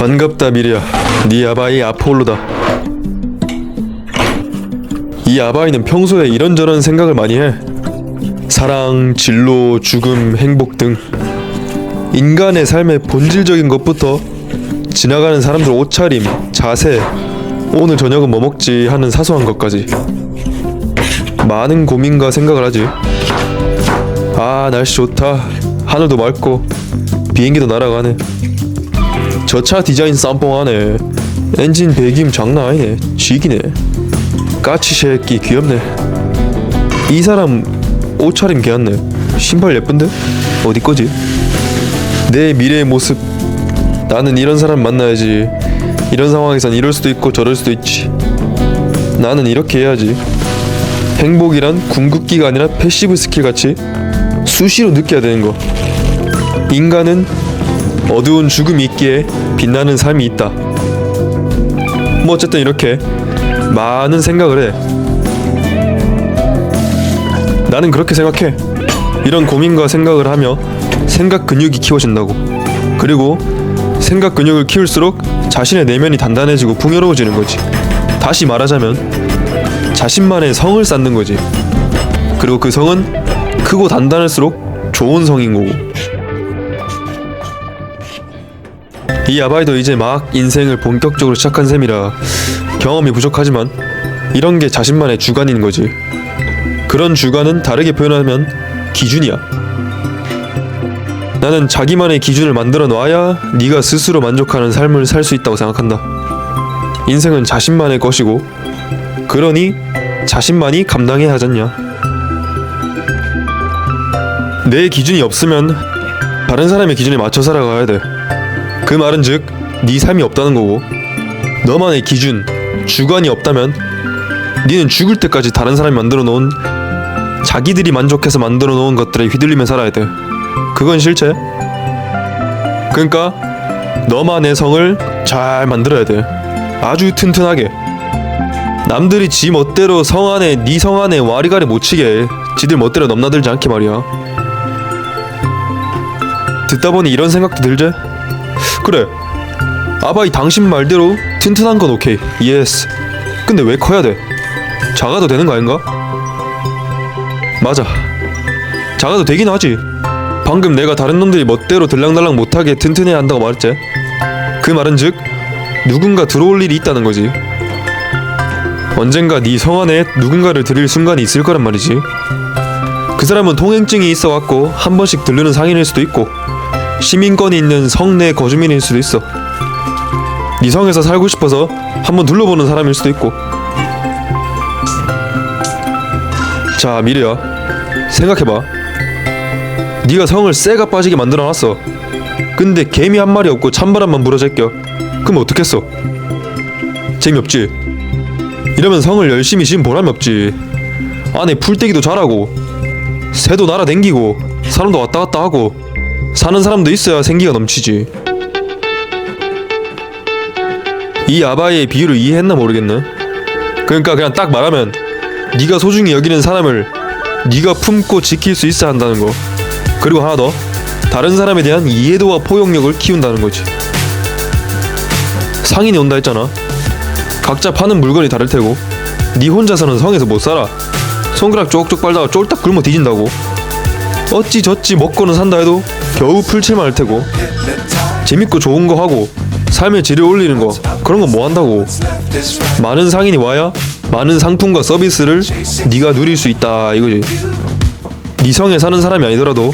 반갑다 미리야. 네 아바이 아폴로다. 이 아바이는 평소에 이런저런 생각을 많이 해. 사랑, 진로, 죽음, 행복 등. 인간의 삶의 본질적인 것부터 지나가는 사람들 옷차림, 자세 오늘 저녁은 뭐 먹지 하는 사소한 것까지. 많은 고민과 생각을 하지. 아 날씨 좋다. 하늘도 맑고 비행기도 날아가네 저 차 디자인 쌈뽕하네 엔진 배기음 장난 아니네. 지기네. 까치 새끼 귀엽네. 이 사람 옷차림 개었네. 신발 예쁜데? 어디 거지? 내 미래의 모습. 나는 이런 사람 만나야지. 이런 상황에선 이럴 수도 있고 저럴 수도 있지. 나는 이렇게 해야지. 행복이란 궁극기가 아니라 패시브 스킬 같이 수시로 느껴야 되는 거. 인간은 어두운 죽음이 있기에 빛나는 삶이 있다. 뭐 어쨌든 이렇게 많은 생각을 해. 나는 그렇게 생각해. 이런 고민과 생각을 하며 생각 근육이 키워진다고. 그리고 생각 근육을 키울수록 자신의 내면이 단단해지고 풍요로워지는 거지. 다시 말하자면 자신만의 성을 쌓는 거지. 그리고 그 성은 크고 단단할수록 좋은 성인 거고 이 아바이도 이제 막 인생을 본격적으로 시작한 셈이라 경험이 부족하지만 이런 게 자신만의 주관인 거지. 그런 주관은 다르게 표현하면 기준이야. 나는 자기만의 기준을 만들어 놔야 네가 스스로 만족하는 삶을 살 수 있다고 생각한다. 인생은 자신만의 것이고 그러니 자신만이 감당해야 하잖냐. 내 기준이 없으면 다른 사람의 기준에 맞춰 살아가야 돼. 그 말은 즉, 네 삶이 없다는 거고, 너만의 기준, 주관이 없다면, 니는 죽을 때까지 다른 사람이 만들어 놓은 자기들이 만족해서 만들어 놓은 것들에 휘둘리며 살아야 돼. 그건 실체. 그러니까 너만의 성을 잘 만들어야 돼. 아주 튼튼하게. 남들이 지 멋대로 성 안에 네 성 안에 와리가리 못 치게 지들 멋대로 넘나들지 않게 말이야. 듣다 보니 이런 생각도 들지? 그래. 아바이 당신 말대로 튼튼한 건 오케이. 예스 근데 왜 커야 돼? 작아도 되는 거 아닌가? 맞아. 작아도 되긴 하지. 방금 내가 다른 놈들이 멋대로 들랑달랑 못하게 튼튼해야 한다고 말했지. 그 말은 즉 누군가 들어올 일이 있다는 거지. 언젠가 네 성 안에 누군가를 들일 순간이 있을 거란 말이지. 그 사람은 통행증이 있어갖고 한 번씩 들르는 상인일 수도 있고 시민권이 있는 성내 거주민일 수도 있어. 네 성에서 살고 싶어서 한번 둘러보는 사람일 수도 있고. 자, 미래야. 생각해봐. 네가 성을 쎄가 빠지게 만들어놨어. 근데 개미 한 마리 없고 찬바람만 불어 제껴. 그럼 어떻겠어? 재미없지? 이러면 성을 열심히 지은 보람이 없지. 안에 풀떼기도 자라고, 새도 날아댕기고, 사람도 왔다 갔다 하고, 사는 사람도 있어야 생기가 넘치지. 이 아바이의 비유를 이해했나 모르겠네. 그러니까 그냥 딱 말하면 네가 소중히 여기는 사람을 네가 품고 지킬 수 있어야 한다는 거. 그리고 하나 더. 다른 사람에 대한 이해도와 포용력을 키운다는 거지. 상인이 온다 했잖아. 각자 파는 물건이 다를 테고 네 혼자서는 성에서 못 살아. 손가락 쪽쪽 빨다가 쫄딱 굶어 뒤진다고. 어찌 저찌 먹고는 산다 해도 겨우 풀칠만 할 테고. 재밌고 좋은 거 하고 삶의 질을 올리는 거 그런 건 뭐 한다고. 많은 상인이 와야 많은 상품과 서비스를 네가 누릴 수 있다 이거지. 네 성에 사는 사람이 아니더라도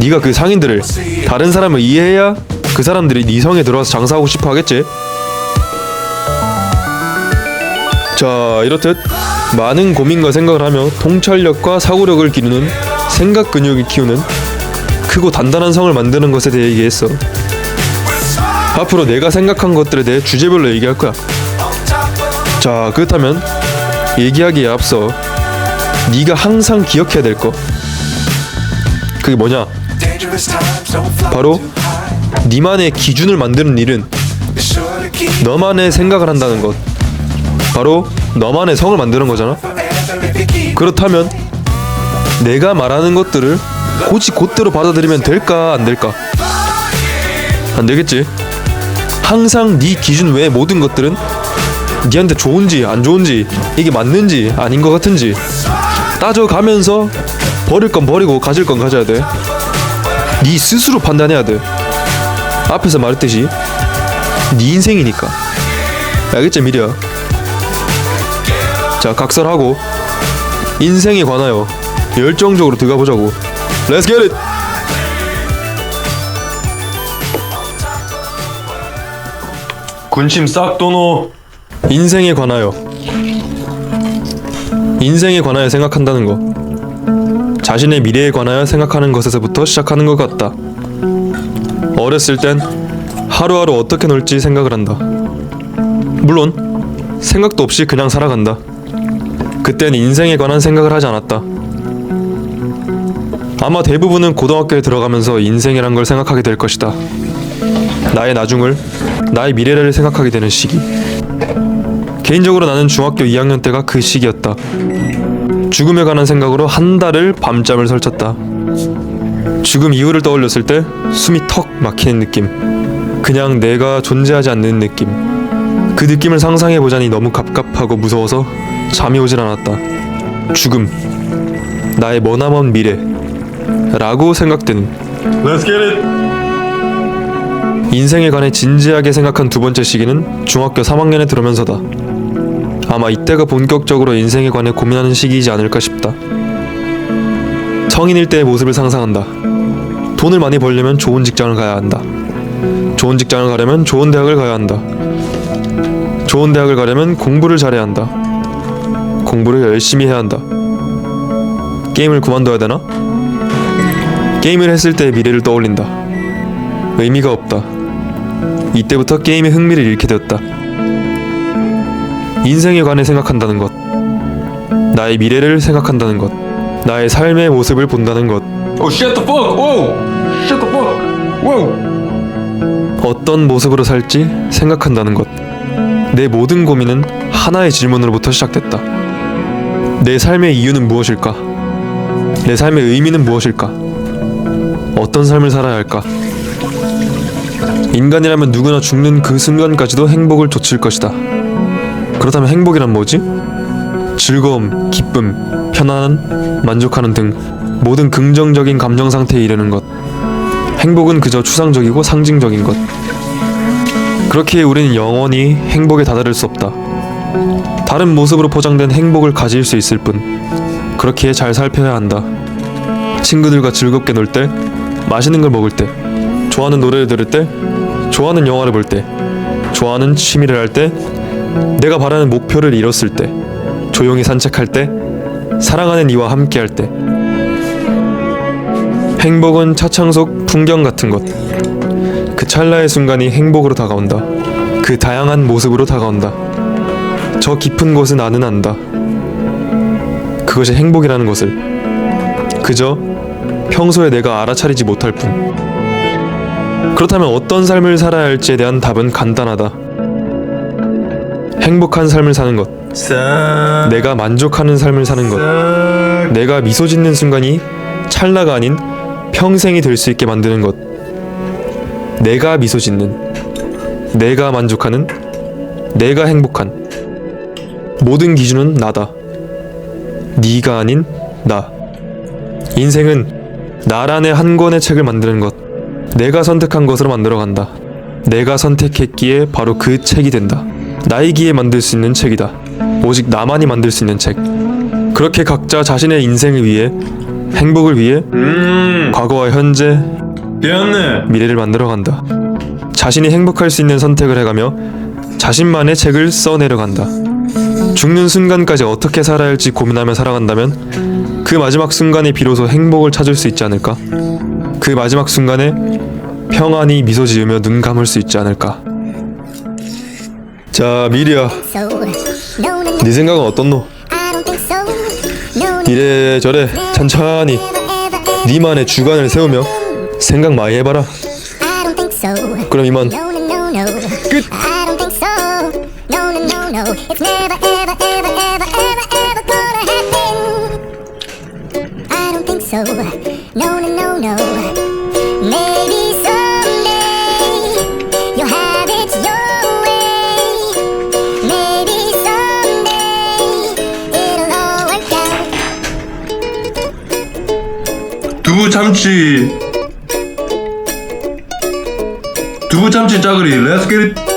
네가 그 상인들을 다른 사람을 이해해야 그 사람들이 네 성에 들어와서 장사하고 싶어 하겠지. 자 이렇듯 많은 고민과 생각을 하며 통찰력과 사고력을 기르는 생각 근육을 키우는 크고 단단한 성을 만드는 것에 대해 얘기했어. 앞으로 내가 생각한 것들에 대해 주제별로 얘기할 거야. 자, 그렇다면 얘기하기에 앞서 네가 항상 기억해야 될 거. 그게 뭐냐? 바로 네만의 기준을 만드는 일은 너만의 생각을 한다는 것. 바로 너만의 성을 만드는 거잖아. 그렇다면 내가 말하는 것들을 곧이 곧대로 받아들이면 될까 안 될까? 안 되겠지. 항상 네 기준 외의 모든 것들은 니한테 좋은지 안 좋은지 이게 맞는지 아닌 것 같은지 따져가면서 버릴 건 버리고 가질 건 가져야 돼. 네 스스로 판단해야 돼. 앞에서 말했듯이 네 인생이니까. 알겠지 미리야? 자 각설하고 인생에 관하여 열정적으로 들어가 보자고. Let's get it. 군침 싹 도노. 인생에 관하여. 인생에 관하여 생각한다는 것 자신의 미래에 관하여 생각하는 것에서부터 시작하는 것 같다. 어렸을 땐 하루하루 어떻게 놀지 생각을 한다. 물론 생각도 없이 그냥 살아간다. 그땐 인생에 관한 생각을 하지 않았다 아마 대부분은 고등학교에 들어가면서 인생이란 걸 생각하게 될 것이다 나의 나중을 나의 미래를 생각하게 되는 시기 개인적으로 나는 중학교 2학년 때가 그 시기였다. 죽음에 관한 생각으로 한 달을 밤잠을 설쳤다. 죽음 이후를 떠올렸을 때 숨이 턱 막히는 느낌. 그냥 내가 존재하지 않는 느낌. 그 느낌을 상상해 보자니 너무 갑갑하고 무서워서 잠이 오질 않았다. 죽음. 나의 머나먼 미래. 라고 생각되는 Let's get it 인생에 관해 진지하게 생각한 두 번째 시기는 중학교 3학년에 들어면서다. 아마 이때가 본격적으로 인생에 관해 고민하는 시기이지 않을까 싶다. 성인일 때의 모습을 상상한다. 돈을 많이 벌려면 좋은 직장을 가야 한다. 좋은 직장을 가려면 좋은 대학을 가야 한다. 좋은 대학을 가려면 공부를 잘해야 한다. 공부를 열심히 해야 한다. 게임을 그만둬야 되나? 게임을 했을 때의 미래를 떠올린다. 의미가 없다. 이때부터 게임에 흥미를 잃게 되었다. 인생에 관해 생각한다는 것, 나의 미래를 생각한다는 것, 나의 삶의 모습을 본다는 것, Oh shut the fuck Whoa Shut the fuck Whoa 어떤 모습으로 살지 생각한다는 것. 내 모든 고민은 하나의 질문으로부터 시작됐다. 내 삶의 이유는 무엇일까? 내 삶의 의미는 무엇일까? 어떤 삶을 살아야 할까? 인간이라면 누구나 죽는 그 순간까지도 행복을 좇을 것이다. 그렇다면 행복이란 뭐지? 즐거움, 기쁨, 편안, 만족하는 등 모든 긍정적인 감정 상태에 이르는 것. 행복은 그저 추상적이고 상징적인 것. 그렇기에 우리는 영원히 행복에 다다를 수 없다. 다른 모습으로 포장된 행복을 가질 수 있을 뿐. 그렇기에 잘 살펴야 한다. 친구들과 즐겁게 놀 때, 맛있는 걸 먹을 때, 좋아하는 노래를 들을 때, 좋아하는 영화를 볼 때, 좋아하는 취미를 할 때, 내가 바라는 목표를 이뤘을 때, 조용히 산책할 때, 사랑하는 이와 함께 할 때. 행복은 차창 속 풍경 같은 것. 그 찰나의 순간이 행복으로 다가온다. 그 다양한 모습으로 다가온다. 저 깊은 곳은 나는 안다. 그것이 행복이라는 것을. 그저 평소에 내가 알아차리지 못할 뿐. 그렇다면 어떤 삶을 살아야 할지에 대한 답은 간단하다. 행복한 삶을 사는 것. 싹 내가 만족하는 삶을 사는 것. 싹 내가 미소 짓는 순간이 찰나가 아닌 평생이 될 수 있게 만드는 것. 내가 미소 짓는, 내가 만족하는, 내가 행복한. 모든 기준은 나다. 네가 아닌 나. 인생은 나란의 한 권의 책을 만드는 것. 내가 선택한 것으로 만들어간다. 내가 선택했기에 바로 그 책이 된다. 나이기에 만들 수 있는 책이다. 오직 나만이 만들 수 있는 책. 그렇게 각자 자신의 인생을 위해 행복을 위해 음 과거와 현재 배웠네 미래를 만들어간다. 자신이 행복할 수 있는 선택을 해가며 자신만의 책을 써내려간다. 죽는 순간까지 어떻게 살아야 할지 고민하며 살아간다면 그 마지막 순간에 비로소 행복을 찾을 수 있지 않을까? 그 마지막 순간에 평안히 미소 지으며 눈 감을 수 있지 않을까? 자 미리야, 네 생각은 어떻노? 이래저래 천천히 니만의 주관을 세우며 생각 많이 해봐라. 그럼 이만. 끝. 두부 참치. 두부 참치 짜글이 렛츠 겟